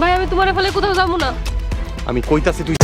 ভাই আমি তোমার ফেলে কোথাও যাব না। আমি কইতাছি তুই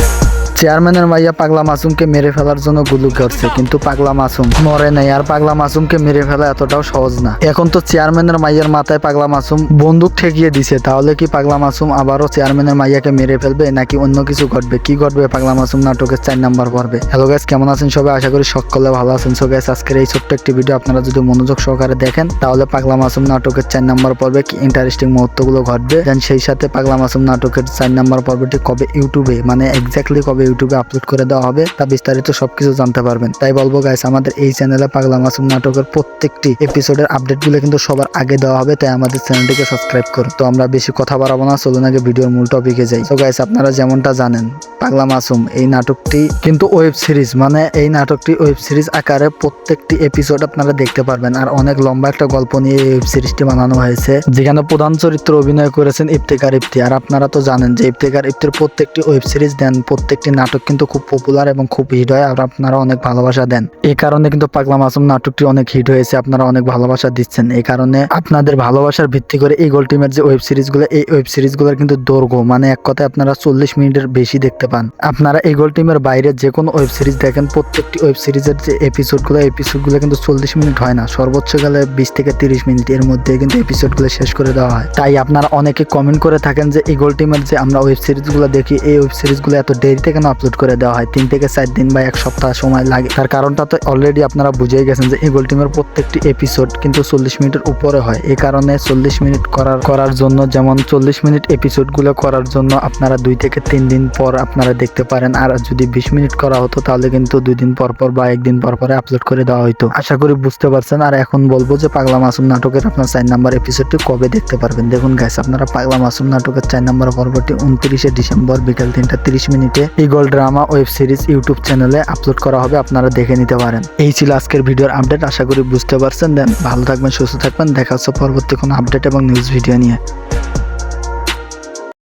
চেয়ারম্যানের মাইয়া পাগলা মাসুমকে মেরে ফেলার জন্য গুলি করছে কিন্তু পাগলা মাসুম মরে নাই। আর পাগলা মাসুমকে মেরে ফেলা এতটাও সহজ না। এখন তো চেয়ারম্যানের মাইয়ার মাথায় পাগলা মাসুম বন্দুক ঠেকিয়ে দিছে, তাহলে কি পাগলা মাসুম আবারও চেয়ারম্যানের মাইয়াকে মেরে ফেলবে, নাকি অন্য কিছু ঘটবে? কি ঘটবে? পাগলা মাসুম নাটকের চার নাম্বার পর্বে। হ্যালো গাইস কেমন আছেন সবাই? আশা করি সকলে ভালো আছেন। সো গাইস আজকের এই ছোট্ট একটি ভিডিও আপনারা যদি মনোযোগ সহকারে দেখেন, তাহলে পাগলা মাসুম নাটকের চার নাম্বার পর্বে কি ইন্টারেস্টিং মুহূর্তগুলো ঘটবে? দেন সেই সাথে পাগলা মাসুম নাটকের চার নাম্বার পর্বটি কবে? ইউটিউবে মানে এক্স্যাক্টলি কবে ইউটিউবে আপলোড করে দেওয়া হবে, তা বিস্তারিত সবকিছু জানতে পারবেন। তাই বলব গাইস আমাদের এই চ্যানেলে পাগলা মাসুম নাটকের প্রত্যেকটি এপিসোডের আপডেটগুলো কিন্তু সবার আগে দেওয়া হবে, তাই আমাদের চ্যানেলটিকে সাবস্ক্রাইব করুন। তো আমরা বেশি কথা বাড়াবো না, চলুন আগে ভিডিওর মূল টপিকে যাই। তো গাইস আপনারা যেমনটা জানেন, পাগলা মাসুম এই নাটকটি কিন্তু ওয়েব সিরিজ মানে এই নাটকটি ওয়েব সিরিজ আকারে প্রত্যেকটি এপিসোড আপনারা দেখতে পারবেন। আর অনেক লম্বা একটা গল্প নিয়ে এই ওয়েব সিরিজটি বানানো হয়েছে, যেখানে প্রধান চরিত্র অভিনয় করেছেন ইফতেকার ইফতি। আর আপনারা তো জানেন যে ইফতেকার ইফতির প্রত্যেকটি ওয়েব সিরিজ দেন, প্রত্যেকটি নাটক কিন্তু খুব পপুলার এবং খুব হিট হয়, আর আপনারা অনেক ভালোবাসা দেন। এই কারণে কিন্তু পাগলা মাসুম নাটকটি অনেক হিট হয়েছে, আপনারা অনেক ভালোবাসা দিচ্ছেন। এই কারণে আপনাদের ভালোবাসার ভিত্তি করে এই গোল টিমের যে ওয়েব সিরিজগুলো এই ওয়েব সিরিজগুলোর কিন্তু দৈর্ঘ্য মানে এক কথায় আপনারা চল্লিশ মিনিটের বেশি দেখতে পান। আপনারা এই গোল টিমের বাইরে যে কোনো ওয়েব সিরিজ দেখেন, প্রত্যেকটি ওয়েব সিরিজের যে এপিসোডগুলো এপিসোডগুলো কিন্তু চল্লিশ মিনিট হয় না। সর্বোচ্চ গেলে বিশ থেকে তিরিশ মিনিট, এর মধ্যে কিন্তু এপিসোডগুলো শেষ করে দেওয়া হয়। তাই আপনারা অনেকে কমেন্ট করে থাকেন যে এই গোল টিমের যে আমরা ওয়েব সিরিজগুলো দেখি, এই ওয়েব সিরিজগুলো এত দেরিতে কেন আপলোড করে দেওয়া হয়, তিন থেকে চার দিন বা এক সপ্তাহ সময় লাগে। তার কারণটা তো অলরেডি আপনারা বুঝেই গেছেন যে এই গোল টিমের প্রত্যেকটি এপিসোড কিন্তু চল্লিশ মিনিটের উপরে হয়। এই কারণে চল্লিশ মিনিট করার করার জন্য যেমন চল্লিশ মিনিট এপিসোডগুলো করার জন্য আপনারা দুই থেকে তিন দিন পর আপনারা দেখতে পারেন। আর যদি বিশ মিনিট করা হতো তাহলে কিন্তু দুই দিন পর পর বা একদিন পর পরে আপলোড করে দেওয়া হতো আশা করি বুঝতে পারছেন। আর এখন বলব যে পাগলা মাসুম নাটকের আপনার চার নাম্বার এপিসোডটি কবে দেখতে পারবেন? দেখুন গাইস আপনারা পাগলা মাসুম নাটকের চার নাম্বার পর্বটি উনত্রিশে ডিসেম্বর বিকাল তিনটা তিরিশ মিনিটে Eagle drama web series YouTube চ্যানেলে আপলোড করা হবে, আপনারা দেখে নিতে পারেন। এই ছিল আজকের ভিডিওর আপডেট, আশা করি বুঝতে পারছেন। দেন ভালো থাকবেন, সুস্থ থাকবেন। দেখা হচ্ছে পরবর্তী কোনো আপডেট এবং নিউজ ভিডিও নিয়ে।